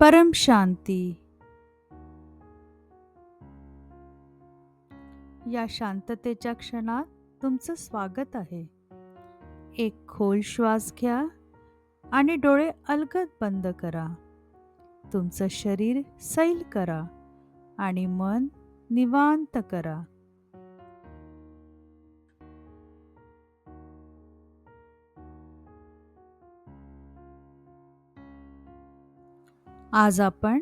परम शांती. या शांततेच्या क्षणात तुमचं स्वागत आहे. एक खोल श्वास घ्या आणि डोळे अलगद बंद करा. तुमचं शरीर सैल करा आणि मन निवांत करा. आज आपण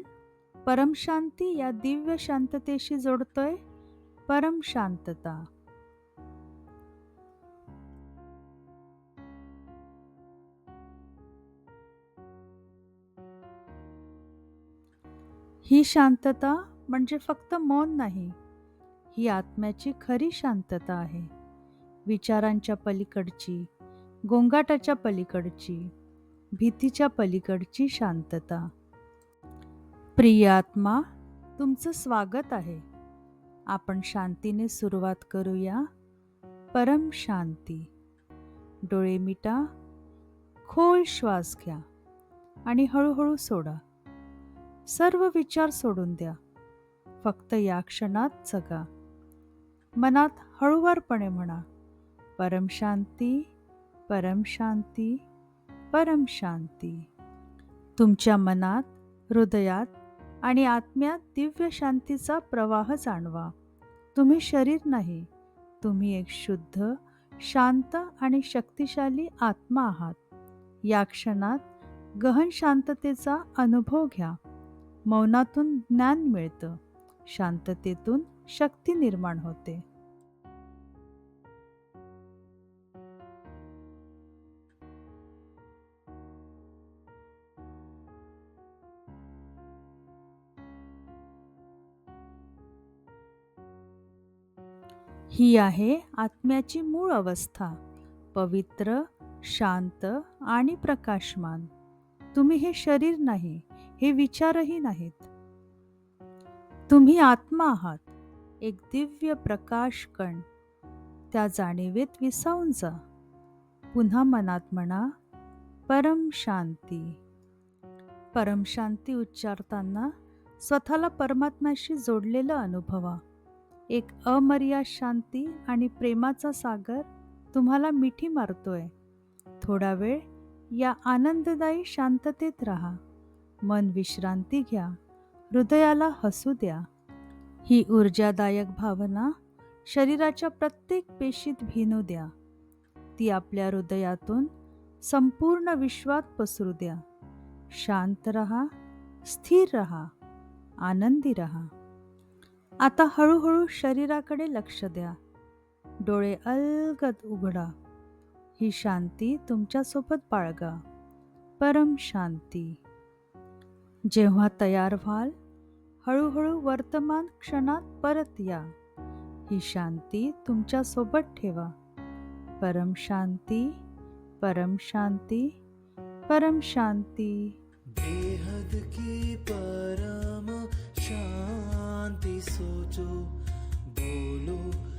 परमशांती या दिव्य शांततेशी जोडतोय. परम शांतता. ही शांतता म्हणजे फक्त मौन नाही ही आत्म्याची खरी शांतता आहे. विचारांच्या पलीकडची गोंगाटाच्या पलीकडची भीतीच्या पलीकडची शांतता. प्रियात्मा तुमचं स्वागत आहे. आपण शांतीने सुरुवात करूया. परम शांती. डोळे मिटा. खोल श्वास घ्या. आणि हळूहळू सोडा. सर्व विचार सोडून द्या. फक्त या क्षणात जगा. मनात हळूवारपणे म्हणा. परम शांती परम शांती परम शांती. तुमच्या मनात हृदयात आणि आत्म्यात दिव्य शांतीचा प्रवाह जाणवा. तुम्ही शरीर नाही तुम्ही एक शुद्ध शांत आणि शक्तिशाली आत्मा आहात. या क्षणात गहन शांततेचा अनुभव घ्या. मौनातून ज्ञान मिळतं. शांततेतून शक्ती निर्माण होते. ही आहे आत्म्याची मूळ अवस्था. पवित्र शांत आणि प्रकाशमान. तुम्ही हे शरीर नाही हे विचारही नाहीत. तुम्ही आत्मा आहात. एक दिव्य प्रकाश कण. त्या जाणीवेत विसावून जा. पुन्हा मनात म्हणा परम शांती. परम शांती उच्चारताना स्वतःला परमात्म्याशी जोडलेलं अनुभवा. एक अमर्याद शांती आणि प्रेमाचा सागर तुम्हाला मिठी मारतोय. थोडा वेळ या आनंददायी शांततेत राहा. मन विश्रांती घ्या. हृदयाला हसू द्या. ही ऊर्जादायक भावना शरीराच्या प्रत्येक पेशीत भिनू द्या. ती आपल्या हृदयातून संपूर्ण विश्वात पसरू द्या. शांत रहा. स्थिर रहा. आनंदी रहा. आता हळूहळू शरीराकडे लक्ष द्या. डोळे अलगद उघडा. ही शांती तुमच्यासोबत बाळगा. परम शांती. जेव्हा तयार व्हाल हळूहळू वर्तमान क्षणात परत या. ही शांती तुमच्यासोबत ठेवा. परम शांती परम शांती परम शांती. बेहद की परम शांती. सोचो बोलो परम शांति